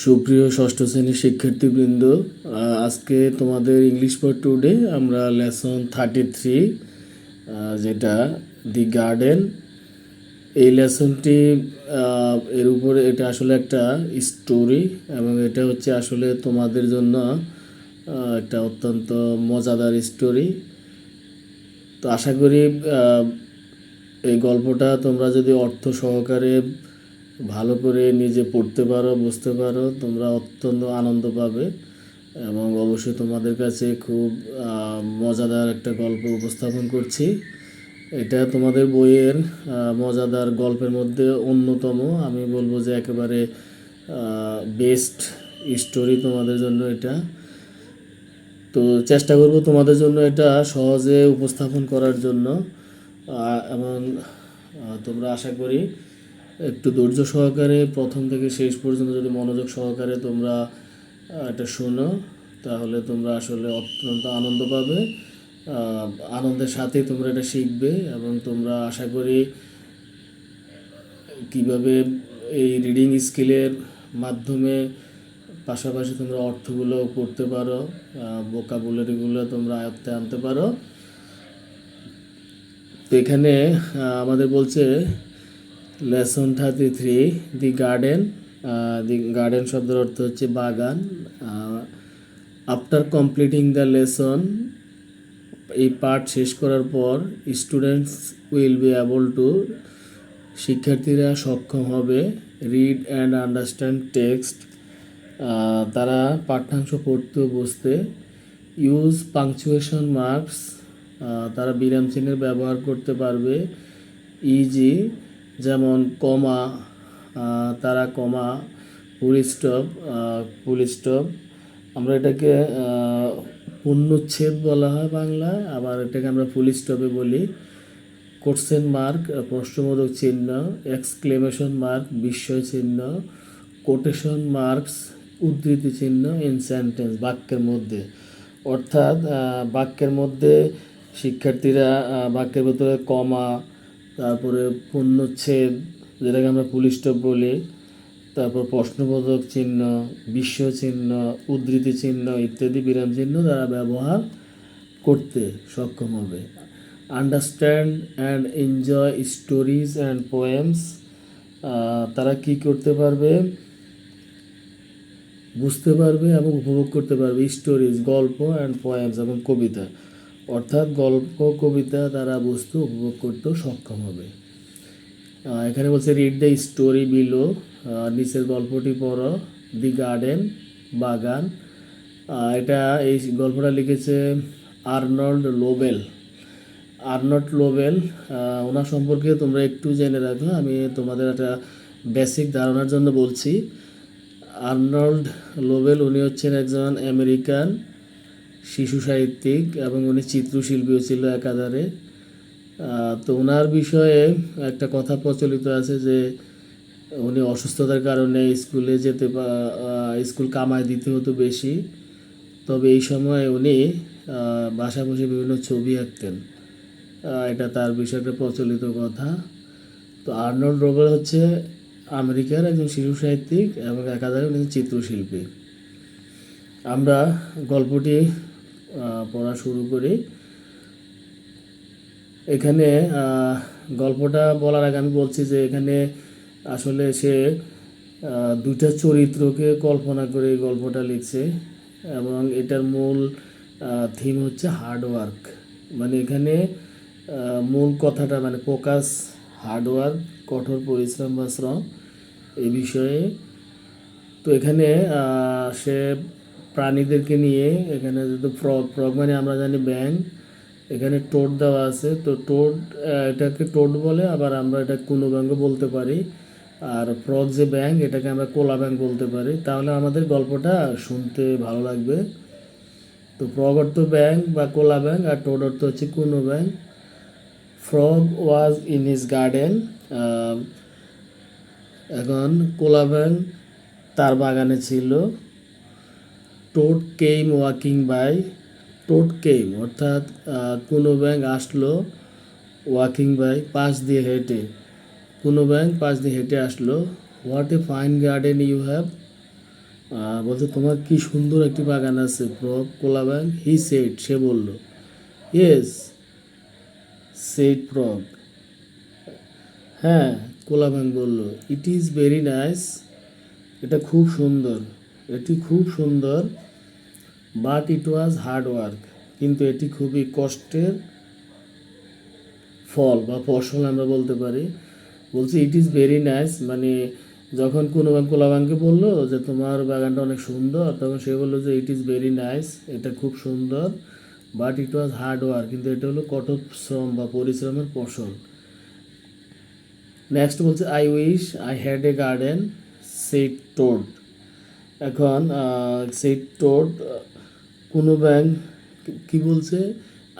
সুপ্রিয় ষষ্ঠ শ্রেণির শিক্ষার্থীবৃন্দ আজকে তোমাদের ইংলিশ ফর টুডে আমরা লেসন থার্টি থ্রি যেটা দি গার্ডেন এই লেসনটি এর উপরে এটা আসলে একটা স্টোরি এবং এটা হচ্ছে আসলে তোমাদের জন্য একটা অত্যন্ত মজাদার স্টোরি তো আশা করি এই গল্পটা তোমরা যদি অর্থ সহকারে ভালো করে নিজে পড়তে পারো, বুঝতে পারো, তোমরা অত্যন্ত আনন্দ পাবে এবং অবশ্যই তোমাদের কাছে খুব মজাদার একটা গল্প উপস্থাপন করছি। এটা তোমাদের বইয়ের মজাদার গল্পের মধ্যে অন্যতম। আমি বলব যে একেবারে বেস্ট স্টোরি তোমাদের জন্য এটা। তো চেষ্টা করব তোমাদের জন্য এটা সহজে উপস্থাপন করার জন্য। এবং তোমরা আশা করি একটু ধৈর্য সহকারে প্রথম থেকে শেষ পর্যন্ত যদি মনোযোগ সহকারে তোমরা এটা শোনো, তাহলে তোমরা আসলে অত্যন্ত আনন্দ পাবে। আনন্দের সাথে তোমরা এটা শিখবে এবং তোমরা আশা করি কীভাবে এই রিডিং স্কিলের মাধ্যমে পাশাপাশি তোমরা অর্থগুলো করতে পারো বোকাবুলারিগুলো তোমরা আয়ত্তে আনতে পারো। তো এখানে আমাদের বলছে lesson thirty three the garden the garden শব্দের অর্থ হচ্ছে বাগান আফটার কমপ্লিটিং দ্য লেসন এই পার্ট শেষ করার পর students will be able to শিক্ষার্থীরা সক্ষম হবে রিড অ্যান্ড আন্ডারস্ট্যান্ড টেক্সট তারা পাঠ্যাংশ পড়তে ও বুঝতে ইউজ পাংচুয়েশন মার্কস তারা বিরাম চিহ্নের ব্যবহার করতে পারবে ইজি যেমন কমা তারা কমা ফুল স্টপ ফুল স্টপ। আমরা এটাকে পূর্ণচ্ছেদ বলা হয় বাংলায়। আবার এটাকে আমরা ফুল স্টপে বলি। কোশ্চেন মার্ক, প্রশ্নবোধক চিহ্ন, এক্সক্লেমেশন মার্ক, বিস্ময় চিহ্ন, কোটেশন মার্কস, উদ্ধৃতি চিহ্ন, ইন সেন্টেন্স, বাক্যের মধ্যে। অর্থাৎ বাক্যের মধ্যে শিক্ষার্থীরা বাক্যের ভিতরে কমা তারপরে পূর্ণচ্ছেদ যেটাকে আমরা পুলিশ স্টপ বলি, তারপর প্রশ্নবোধক চিহ্ন বিস্ময় চিহ্ন, উদ্ধৃতি চিহ্ন ইত্যাদি বিরাম চিহ্ন তারা ব্যবহার করতে সক্ষম হবে। Understand and enjoy stories and poems তারা কি করতে পারবে? বুঝতে পারবে এবং উপভোগ করতে পারবে স্টোরিজ গল্প অ্যান্ড পোয়েমস এবং কবিতা। অর্থাৎ গল্প, কবিতা তারা বস্তু উপভোগ করতেও সক্ষম হবে। এখানে বলছে রিড দ্য স্টোরি বিলো নিচের গল্পটি পড়ো। দি গার্ডেন বাগান এটা এই গল্পটা লিখেছে আর্নল্ড লোবেল। আর্নল্ড লোবেল ওনার সম্পর্কে তোমরা একটু জেনে রাখো। আমি তোমাদের একটা বেসিক ধারণার জন্য বলছি। আর্নল্ড লোবেল, উনি হচ্ছেন একজন আমেরিকান। শিশু সাহিত্যিক এবং উনি চিত্রশিল্পীও ছিল একাধারে। তো ওনার বিষয়ে একটা কথা প্রচলিত আছে যে উনি অসুস্থতার কারণে স্কুলে যেতে স্কুল কামায় দিতে হতো বেশি। তবে এই সময় উনি বাসা বসে বিভিন্ন ছবি আঁকতেন। এটা তার বিষয়ে একটা প্রচলিত কথা। তো আর্নল্ড রোবেল হচ্ছে আমেরিকার একজন শিশু সাহিত্যিক এবং একাধারে উনি চিত্রশিল্পী। আমরা গল্পটি পড়া শুরু করি। এখানে গল্পটা বলার আগে আমি বলছি যে এখানে আসলে সে দুইটা চরিত্রকে কল্পনা করে এই গল্পটা লিখছে এবং এটার মূল থিম হচ্ছে হার্ডওয়ার্ক মানে এখানে মূল কথাটা মানে ফোকাস হার্ডওয়ার্ক কঠোর পরিশ্রম বা শ্রম এ বিষয়ে। তো এখানে সে প্রাণীদেরকে নিয়ে এখানে যেহেতু ফ্রগ ফ্রগ মানে আমরা জানি ব্যাং এখানে টোট দেওয়া আছে। তো টোট এটাকে টোট বলে, আবার আমরা এটা কোনো ব্যাঙ্গ বলতে পারি। আর ফ্রগ যে ব্যাং এটাকে আমরা কোলা ব্যাং বলতে পারি। তাহলে আমাদের গল্পটা শুনতে ভালো লাগবে। তো ফ্রগ অর্থ ব্যাং বা কোলা ব্যাং আর টোট অর্থ হচ্ছে কোনো ব্যাং frog was in his garden. এখন কোলা ব্যাং তার বাগানে ছিল। টোট কেম ওয়াকিং বাই, টোট কেম অর্থাৎ কোনো ব্যাংক আসলো ওয়াকিং বাই, পাশ দিয়ে হেঁটে। কোনো ব্যাংক পাশ দিয়ে হেঁটে আসলো, what a fine garden you have? বলছে, তোমার কি সুন্দর একটি বাগান আছে প্রক কোলাবাং হি সেট সে বলল, ইয়েস সেট প্রক হ্যাঁ কোলাবাং বলল, ইট ইজ ভেরি নাইস, এটা খুব সুন্দর। এটি খুব সুন্দর but it was hard work কিন্তু এটি খুবই কষ্টের ফল বা ফসল আমরা বলতে পারি। বলছি ইট ইজ ভেরি নাইস মানে যখন কোনো কোলাবাংকে বলল যে তোমার বাগানটা অনেক সুন্দর, তখন সে বলল যে ইট ইজ ভেরি নাইস এটা খুব সুন্দর but it was hard work কিন্তু এটা হলো কঠোর শ্রম বা পরিশ্রমের ফসল। নেক্সট বলছে I wish I had a garden said toad এখন সেট টোড কোনো ব্যাংক কি বলছে?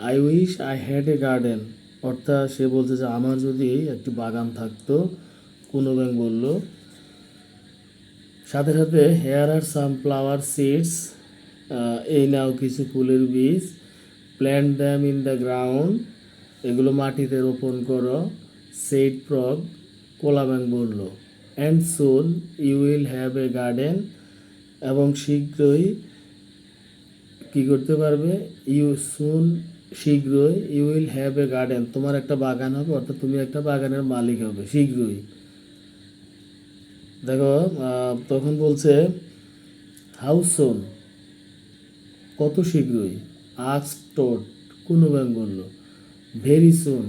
I wish I had a garden অর্থাৎ সে বলছে যে, আমার যদি একটি বাগান থাকতো, কোনো ব্যাংক বলল। সাথে সাথে here are some flower seeds এই নাও কিছু ফুলের বীজ plant them in the ground এগুলো মাটিতে রোপণ করো সেট প্রগ কোলা ব্যাংক বলল। And soon you will have a garden এবং শীঘ্রই কি করতে পারবে? ইউ সুন শীঘ্রই you will have a garden তোমার একটা বাগান হবে, অর্থাৎ তুমি একটা বাগানের মালিক হবে, শীঘ্রই। দেখো তখন বলছে হাউ সোন কত শীঘ্রই? আক্স টোট কোনো ব্যাংক বলল ভেরি সুন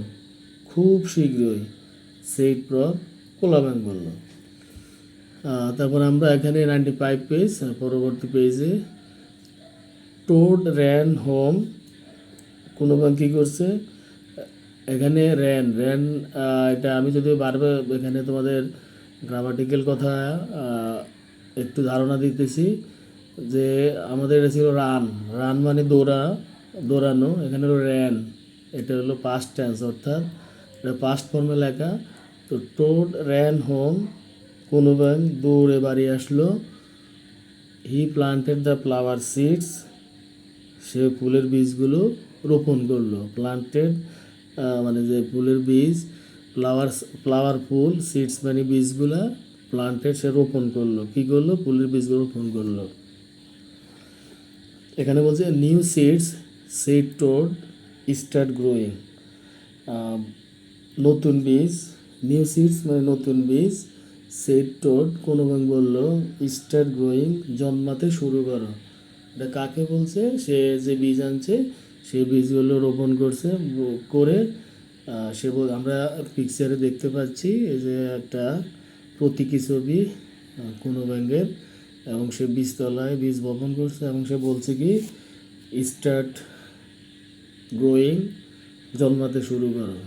খুব শীঘ্রই সেই প্র কোলা ব্যাংক বলল তারপর আমরা এখানে নাইনটি ফাইভ পেজ পরবর্তী পেজে টোড র্যান হোম কোনো কী করছে? এখানে র্যান র্যান এটা আমি যদি বারবার এখানে তোমাদের গ্রামাটিক্যাল কথা একটু ধারণা দিতেছি যে আমাদের এটা ছিল রান রান মানে দৌড়া, দৌড়ানো, এখানে হলো র্যান এটা হলো পাস্ট টেন্স অর্থাৎ এটা পাস্ট ফর্মে লেখা। তো টোড র্যান হোম কোনো ব্যাংক দৌড়ে বাড়ি আসলো। He planted the flower seeds সে ফুলের বীজগুলো রোপণ করল। প্লান্টেড মানে যে ফুলের বীজ ফ্লাওয়ার ফ্লাওয়ার ফুল সিডস মানে বীজগুলা প্লান্টেড সে রোপণ করল। কী করল? ফুলের বীজগুলো রোপণ করল। এখানে বলছে new seeds seed toad start growing নতুন বীজ নিউ সিডস মানে নতুন বীজ সিড টোড কোনো ব্যাংক বলল স্টার্ট গ্রোয়িং জন্মাতে শুরু করো। এটা কাকে বলছে? সে যে বীজ আনছে, সে বীজগুলো রোপণ করছে করে সে আমরা পিকচারে দেখতে পাচ্ছি যে একটা প্রতীকী ছবি কোনো ব্যাংকের এবং সে বীজতলায় বীজ বপন করছে, এবং সে বলছে কি স্টার্ট গ্রোয়িং জন্মাতে শুরু করো।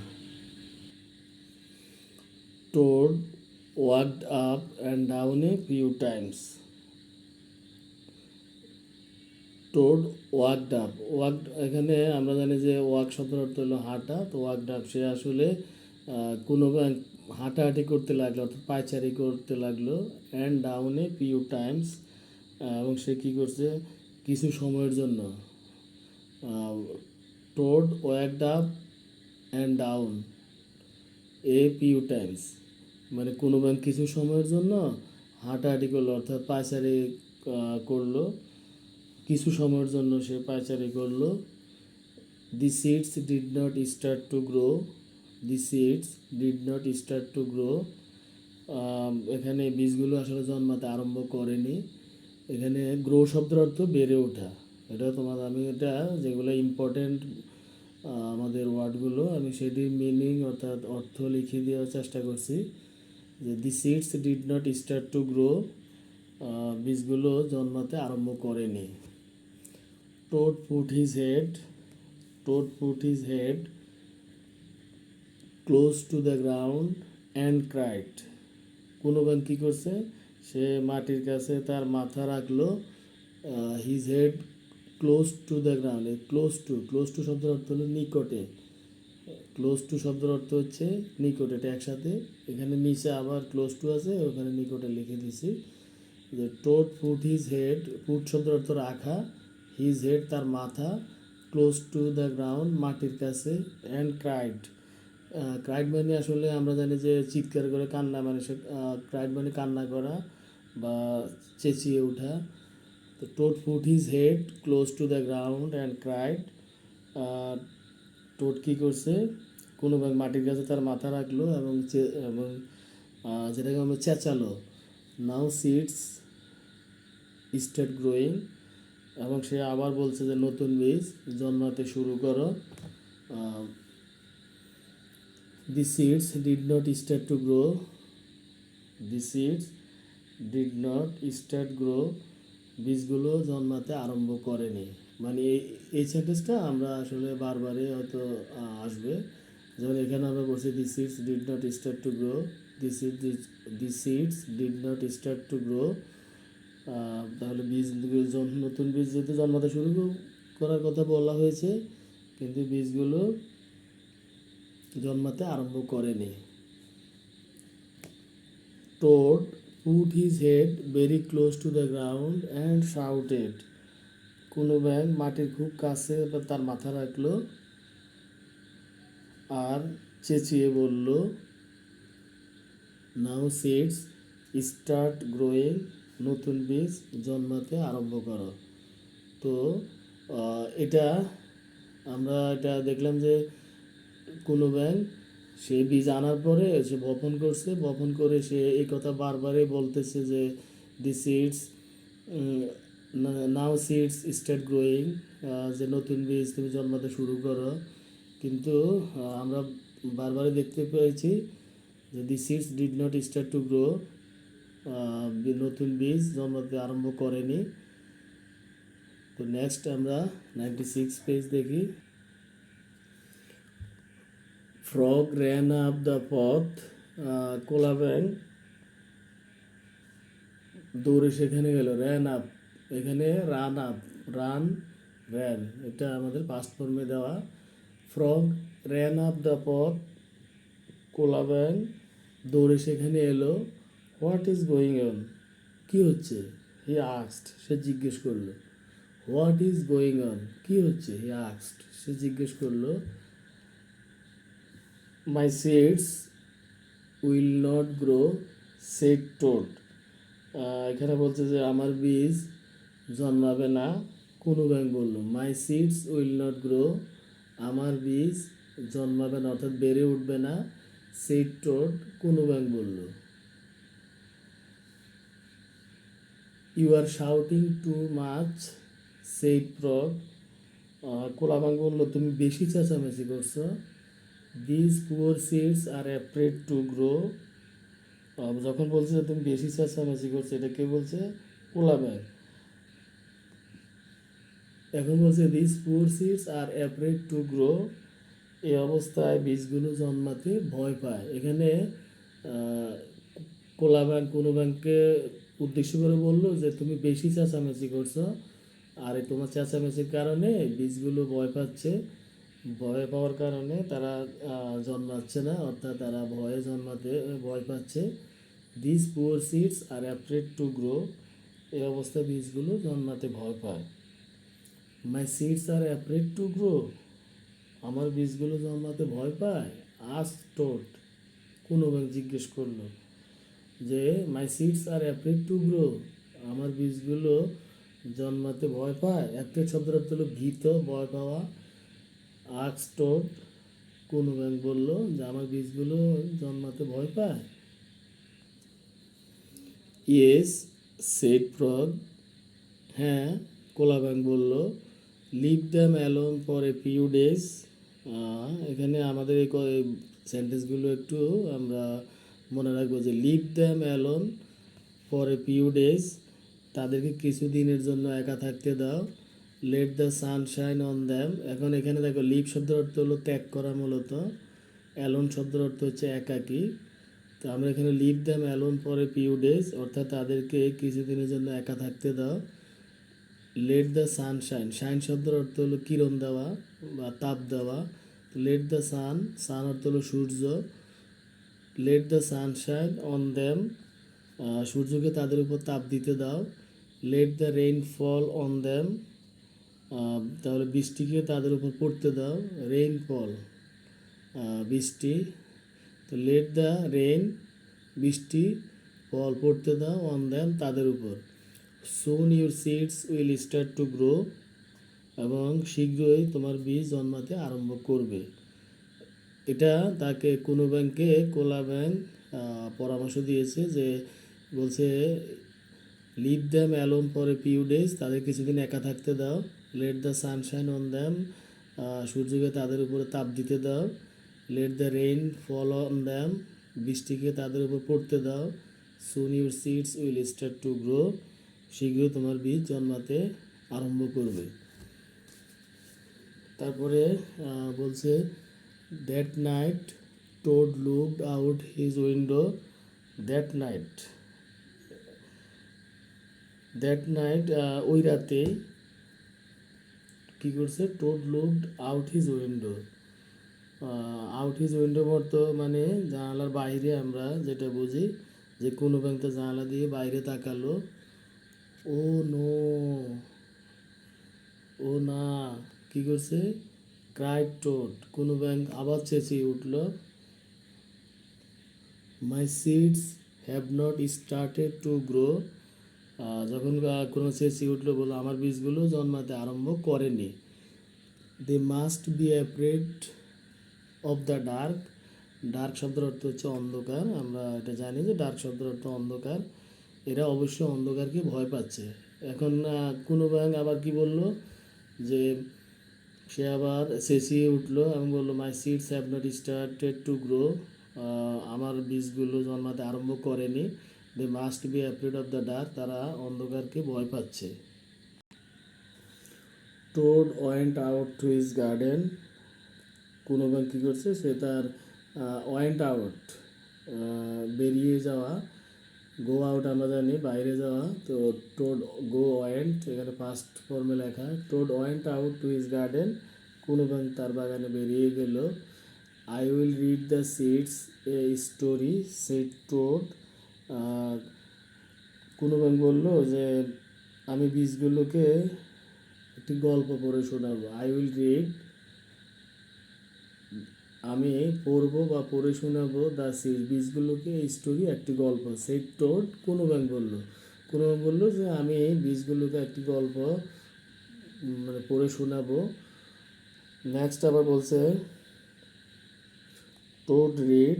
Toad walked up and down a few times toad walked up walk এখানে আমরা জানি যে ওয়াক শব্দের অর্থ হলো হাঁটা। তো ওয়াকড আপ সে আসলে কোনো হাঁটাহাঁটি করতে লাগল, অর্থাৎ পায়চারি করতে লাগল অ্যান্ড ডাউনে পিউ টাইমস এবং সে কী করছে? কিছু সময়ের জন্য toad walked up and down a few times মানে কোনো ব্যাংক কিছু সময়ের জন্য হাঁটাহাঁটি করল, অর্থাৎ পায়চারি করল। কিছু সময়ের জন্য সে পায়চারি করল। The seeds did not start to grow the seeds did not start to grow এখানে বীজগুলো আসলে জন্মাতে আরম্ভ করেনি। এখানে গ্রো শব্দের অর্থ বেড়ে ওঠা। এটা তোমার, আমি এটা যেগুলো ইম্পর্টেন্ট আমাদের ওয়ার্ডগুলো আমি সেটির মিনিং অর্থাৎ অর্থ লিখে দেওয়ার চেষ্টা করছি। The seeds did not start to grow বীজগুলো জন্মাতে আরম্ভ করেনি। Toad put his head toad put his head close to the ground and cried কোনো ব্যাংক কী করছে? সে মাটির কাছে তার মাথা রাখল his head close to the ground close to close to শব্দের অর্থ হলো নিকটে। ক্লোজ টু শব্দের অর্থ হচ্ছে নিকট, এটা একসাথে। এখানে নিচে আবার ক্লোজ টু আছে, ওখানে নিকটে লিখে দিছি যে toad put his head put শব্দের অর্থ রাখা, হিজ হেড তার মাথা ক্লোজ টু দ্য গ্রাউন্ড মাটির কাছে অ্যান্ড ক্রাইড ক্রাইড মানে আসলে আমরা জানি যে চিৎকার করে কান্না মানে সে ক্রাইড মানে কান্না করা বা চেঁচিয়ে ওঠা। তো toad put his head close to the ground and cried toad কী করছে? কোনো ব্যাগ মাটির কাছে তার মাথা রাখল এবং এবং যেটাকে আমরা চেঁচালো। নাও সিডস স্টার্ট গ্রোয়িং এবং সে আবার বলছে যে নতুন বীজ জন্মাতে শুরু করো। The seeds did not start to grow the seeds did not start grow বীজগুলো জন্মাতে আরম্ভ করেনি। মানে এই সেন্টেন্সটা আমরা আসলে বারবারই হয়তো আসবে। যেমন এখানে আমরা বলছি the seeds did not start to grow the seed the seeds did not start to grow তাহলে বীজ নতুন বীজ যেহেতু জন্মাতে শুরু করার কথা বলা হয়েছে, কিন্তু বীজগুলো জন্মাতে আরম্ভ করেনি। Toad put his head very close to the ground and shouted কোনো ব্যাং মাটির খুব কাছে তার মাথা রাখল আর চেঁচিয়ে বলল, নাও সিডস স্টার্ট গ্রোয়িং নতুন বীজ জন্মাতে আরম্ভ করো। তো এটা আমরা এটা দেখলাম যে কোনো ব্যাংক সে বীজ আনার পরে সে বপন করছে, বপন করে সে এই কথা বারবারই বলতেছে যে the seeds now seeds start growing যে নতুন বীজ তুমি জন্মাতে শুরু করো। কিন্তু আমরা বারবারই দেখতে পেয়েছি যে the seeds did not start to grow নতুন বীজ জন্মাতে আরম্ভ করেনি। তো নেক্সট আমরা নাইনটি সিক্স পেজ দেখি frog ran up the path কোলা ব্যাং দৌড়ে সেখানে গেল র্যান আপ এখানে রান আপ, রান, র্যান, এটা আমাদের পাস্ট ফর্মে দেওয়া। ফ্রগ র্যান আপ দ্য পথ কোলা ব্যাং দৌড়ে সেখানে এলো। হোয়াট ইজ গোয়িং অন কী হচ্ছে? হি আক্সড সে জিজ্ঞেস করল। হোয়াট ইজ গোয়িং অন কী হচ্ছে? হি আক্সড সে জিজ্ঞেস করল। My seeds will not grow said toad এখানে বলছে যে, আমার বীজ জন্মাবে না। কোনো ব্যাংক বলল my seeds will not grow আমার বীজ জন্মাবে না, অর্থাৎ বেড়ে উঠবে না। সেট টোড কোনো ব্যাংক বলল। You are shouting too much said frog কোলাবাং বলল, তুমি বেশি চেঁচামেচি করছ। This poor seeds are afraid to grow যখন বলছে তুমি বেশি চেঁচামেচি করছ, এটা কে বলছে? কোলা কোলাবাং এখন বলছে this poor seeds are afraid to grow এই অবস্থায় বীজগুলো জন্মাতে ভয় পায়। এখানে কোলা ব্যাংক, কোনো ব্যাংককে উদ্দেশ্য করে বলল যে, তুমি বেশি চেঁচামেচি করছ। আর এই তোমার চেঁচামেচির কারণে বীজগুলো ভয় পাচ্ছে। ভয় পাওয়ার কারণে তারা জন্মাচ্ছে না, অর্থাৎ তারা ভয়ে জন্মাতে, ভয় পাচ্ছে। This poor seeds are afraid to grow এই অবস্থায় বীজগুলো জন্মাতে ভয় পায়। My seeds are afraid to grow আমার বীজগুলো জন্মাতে ভয় পায়। আস টোট কোনো ব্যাংক জিজ্ঞেস করল যে my seeds are afraid to grow আমার বীজগুলো জন্মাতে ভয় পায়। অ্যাপ্রেড শব্দের হলো ভীত ভয় পাওয়া। আক্স টোট কোনো ব্যাংক বলল যে, আমার বীজগুলো জন্মাতে ভয় পায়। ইয়েস সেট ফ্রগ হ্যাঁ কোলা ব্যাংক বলল leave them alone for a few days এখানে আমাদের এই সেন্টেন্সগুলো একটু আমরা মনে রাখব যে leave them alone for a few days তাদেরকে কিছু দিনের জন্য একা থাকতে দাও। Let the sunshine on them এখন এখানে দেখো লিভ শব্দের অর্থ হলো ত্যাগ করা মূলত। অ্যালোন শব্দের অর্থ হচ্ছে একাকী। তো আমরা এখানে leave them alone for a few days অর্থাৎ তাদেরকে কিছুদিনের জন্য একা থাকতে দাও। Let the sun shine shine শব্দের অর্থ হলো কিরণ দেওয়া বা তাপ দেওয়া। লেট দ্য সান সান অর্থ হলো সূর্য। Let the sun shine on them সূর্যকে তাদের উপর তাপ দিতে দাও। Let the rain fall on them তাহলে বৃষ্টিকে তাদের উপর পড়তে দাও। রেইন ফল বৃষ্টি। তো লেট দ্য রেইন বৃষ্টি ফল পড়তে দাও অন দেম তাদের উপর। Soon your seeds will start to grow এবং শীঘ্রই তোমার বীজ জন্মাতে আরম্ভ করবে। এটা তাকে কোনো ব্যাংকে কোলা ব্যাংক পরামর্শ দিয়েছে যে বলছে leave them alone for a days তাদের কিছুদিন একা থাকতে দাও। Let the sunshine on them সূর্যকে তাদের উপরে তাপ দিতে দাও। Let the rain fall on them বৃষ্টিকে তাদের উপর পড়তে দাও। Soon your seeds will start to grow শীঘ্রই তোমার বীজ জন্মাতে আরম্ভ করবে। তারপরে বলছে that night toad looked out his window that night that night ওই রাতে কী করছে? Toad looked out his window out his window মতো মানে জানালার বাইরে আমরা যেটা বুঝি যে কোনো ব্যাংকটা জানালা দিয়ে বাইরে তাকালো। ও নো, ও না। কি করছে? ক্রাইড টোড কোনো ব্যাংক আবার চেঁচিয়ে উঠল। My seeds have not started to grow যখন কোনো চেঁচিয়ে উঠল বলো আমার বীজগুলো জন্মাতে আরম্ভ করেনি। They must be afraid of the dark dark শব্দের অর্থ হচ্ছে অন্ধকার। আমরা এটা জানি যে ডার্ক শব্দের অর্থ অন্ধকার। এরা অবশ্য অন্ধকারকে ভয় পাচ্ছে। এখন কোনো ব্যাংক আবার কি বলল? যে সে আবার চেঁচিয়ে উঠল এবং বলল my seeds have not started to grow আমার বীজগুলো জন্মাতে আরম্ভ করেনি। They must be afraid of the dark তারা অন্ধকারকে ভয় পাচ্ছে। Toad went out to his garden কোনো ব্যাংক কী করছে? সে তার ওয়েন্ট আউট বেরিয়ে যাওয়া গো আউট আমরা জানি, বাইরে যাওয়া। তো টোড গো ওয়েন্ট এখানে ফার্স্ট ফর্মে লেখা। Toad went out to his garden কোনো ব্যাংক তার বাগানে বেরিয়ে গেল। I will read the seeds a story said toad কোনো ব্যাংক বলল যে, আমি বীজগুলোকে একটি গল্প পড়ে শোনাবো। আই উইল রিড আমি পড়ব বা পড়ে শোনাবো দ্য বীজগুলোকে এই স্টোরি একটি গল্প। সেই টোড কোনো ব্যাংক বলল। কোনো বলল যে আমি এই বীজগুলোকে একটি গল্প মানে পড়ে শোনাবো। নেক্সট আবার বলছে toad read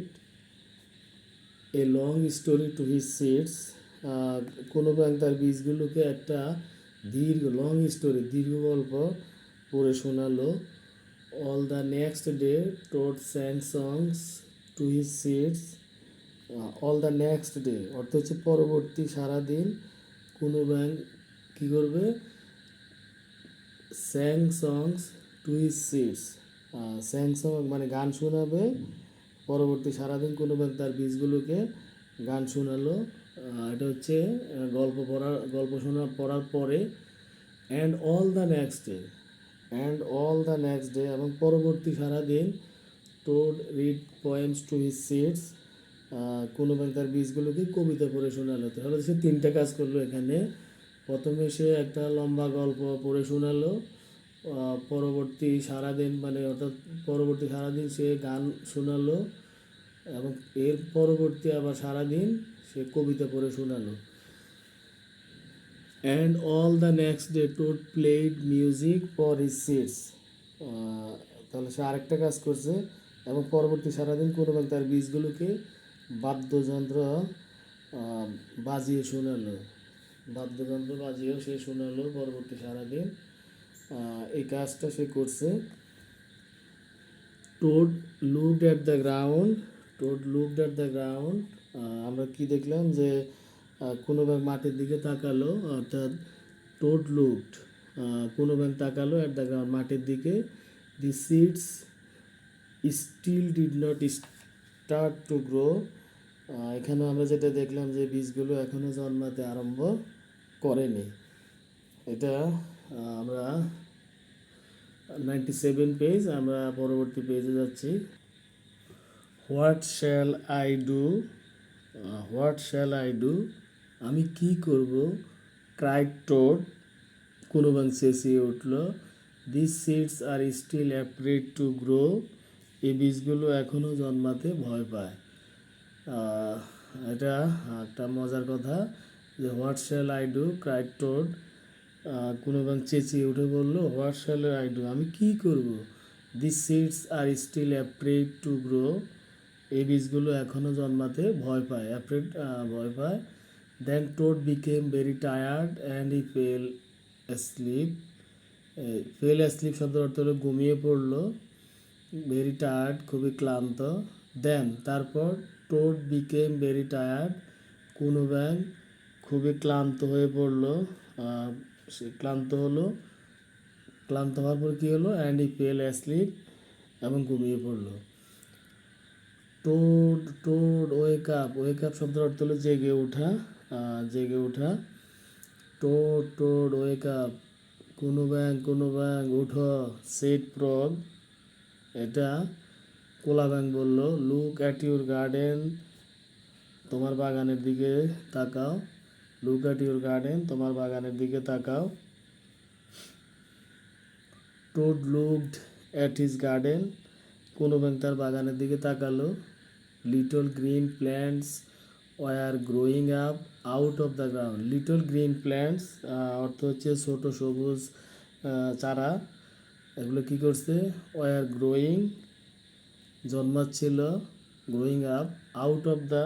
a long story to his seeds কোনো ব্যাংক তার বীজগুলোকে একটা দীর্ঘ লং স্টোরি দীর্ঘ গল্প পড়ে শোনালো। All the next day sang songs to his seeds all the next day অর্থ হচ্ছে পরবর্তী সারাদিন কোনো ব্যাংক কী করবে? Sang songs to his seeds sang song মানে গান শোনাবে। পরবর্তী সারাদিন কোনো ব্যাংক তার বীজগুলোকে গান শোনালো। আহ, এটা হচ্ছে আহ, গল্প পড়ার গল্প শোনা পড়ার পরে। And all the next day and all the next day এবং পরবর্তী সারাদিন toad read points to his seeds কোনো ব্যাংক তার বীজগুলোকে কবিতা পড়ে শোনালো। তাহলে সে তিনটা কাজ করল এখানে। প্রথমে সে একটা লম্বা গল্প পড়ে শোনালো। পরবর্তী সারাদিন মানে অর্থাৎ পরবর্তী সারাদিন সে গান শোনালো এবং এর পরবর্তী আবার সারাদিন সে কবিতা পড়ে শোনালো। And all the next day toad played music for his seeds তাহলে সে আরেকটা কাজ করছে এবং পরবর্তী সারাদিন কোনো ব্যাংক তার বীজগুলোকে বাদ্যযন্ত্র বাজিয়ে শোনালো। বাদ্যযন্ত্র বাজিয়েও সে শোনালো পরবর্তী সারাদিন। এই কাজটা সে করছে। Toad looked at the ground toad looked at the ground আমরা কি দেখলাম যে কোনো ব্যাংক মাটির দিকে তাকালো, অর্থাৎ টোড লুকড কোনো ব্যাংক তাকালো অ্যাট দ্য গ্রাউন্ড মাটির দিকে। The seeds still did not start to grow এখানে আমরা যেটা দেখলাম যে বীজগুলো এখনও জন্মাতে আরম্ভ করেনি। এটা আমরা নাইনটি সেভেন পেজ আমরা পরবর্তী পেজে যাচ্ছি। What shall I do what shall I do আমি কি করব? ক্রাইড টোড কোনো ব্যাংক চেঁচিয়ে উঠল। This seeds are still afraid to grow এই বীজগুলো এখনও জন্মাতে ভয় পায়। এটা একটা মজার কথা যে, what shall I do? Cried toad কোনো ব্যাংক চেঁচিয়ে উঠে বলল, হোয়াট শ্যাল আই ডু? আমি কি করব? This seeds are still afraid to grow এই বীজগুলো এখনও জন্মাতে ভয় পায়। অ্যাপ্রেড ভয় পায়। Then toad became very tired and he fell asleep fell asleep শব্দের অর্থ হলো ঘুমিয়ে পড়ল ভেরি টায়ার্ড খুবই ক্লান্ত। দেন তারপর টোড বিকেম ভেরি টায়ার্ড কোনো ব্যাং খুবই ক্লান্ত হয়ে পড়ল। সে ক্লান্ত হলো, ক্লান্ত হওয়ার পর কী হলো? অ্যান্ড ই ফেল অ্যাসলিপ এবং ঘুমিয়ে পড়ল। Toad toad wake up wake up শব্দের অর্থ হলো জেগে ওঠা। জেগে ওঠা। টোড টোড ওয়েক আপ কোনো ব্যাং কোনো ব্যাং উঠো সেট প্রগ এটা কোলা ব্যাং বলল লুক অ্যাট ইউর গার্ডেন তোমার বাগানের দিকে তাকাও। লুক অ্যাট ইউর গার্ডেন তোমার বাগানের দিকে তাকাও। Toad looked at his garden কোনো ব্যাং তার বাগানের দিকে তাকালো। Little green plants were growing up out of the ground little green plants অর্থ হচ্ছে ছোট সবুজ চারা, এগুলো কি করছে? Were growing জন্মাচ্ছিল growing up out of the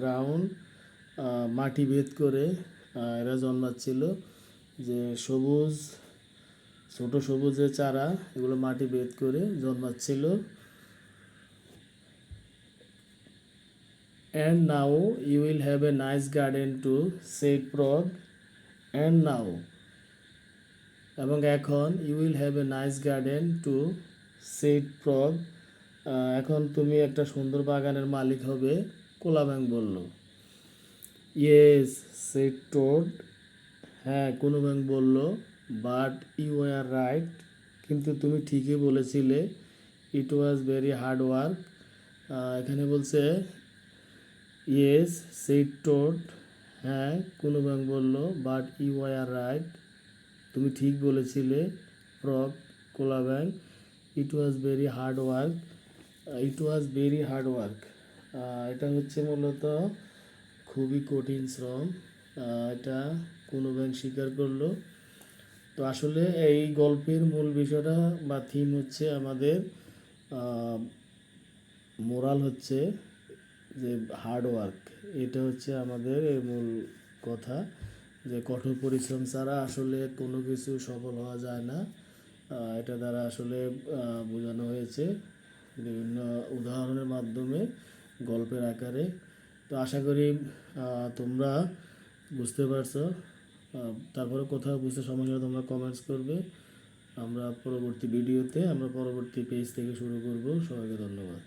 ground মাটি ভেদ করে এরা জন্মাচ্ছিল। যে সবুজ, ছোট সবুজের চারা, এগুলো মাটি ভেদ করে জন্মাচ্ছিল। And now you will have a nice garden to said Frog and now এবং এখন you will have a nice garden to said Frog এখন তুমি একটা সুন্দর বাগানের মালিক হবে কোলাব্যাং বলল। ইয়েস সেট টোড হ্যাঁ কোনো ব্যাংক বলল বাট ইউ আর রাইট কিন্তু তুমি ঠিকই বলেছিলে it was very hard work এখানে বলছে ইয়েস সেট টোড হ্যাঁ কোনো ব্যাংক বলল, বাট ইউ আর রাইট। তুমি ঠিক বলেছিলে ফ্রক কোলা bank it was very hard work. It was very hard work. এটা হচ্ছে মূলত খুবই কঠিন শ্রম। এটা কোনো ব্যাংক স্বীকার করল। তো আসলে এই গল্পের মূল বিষয়টা বা থিম হচ্ছে আমাদের মোরাল হচ্ছে যে হার্ড ওয়ার্ক এটা হচ্ছে আমাদের মূল কথা যে কঠোর পরিশ্রম ছাড়া আসলে কোনো কিছু সফল হওয়া যায় না। এটা দ্বারা আসলে বোঝানো হয়েছে বিভিন্ন উদাহরণের মাধ্যমে গল্পের আকারে। তো আশা করি তোমরা বুঝতে পারছ। তারপরে কোথাও বুঝতে সমস্যা তোমরা কমেন্টস করবে। আমরা পরবর্তী ভিডিওতে আমরা পরবর্তী পেজ থেকে শুরু করব। সবাইকে ধন্যবাদ।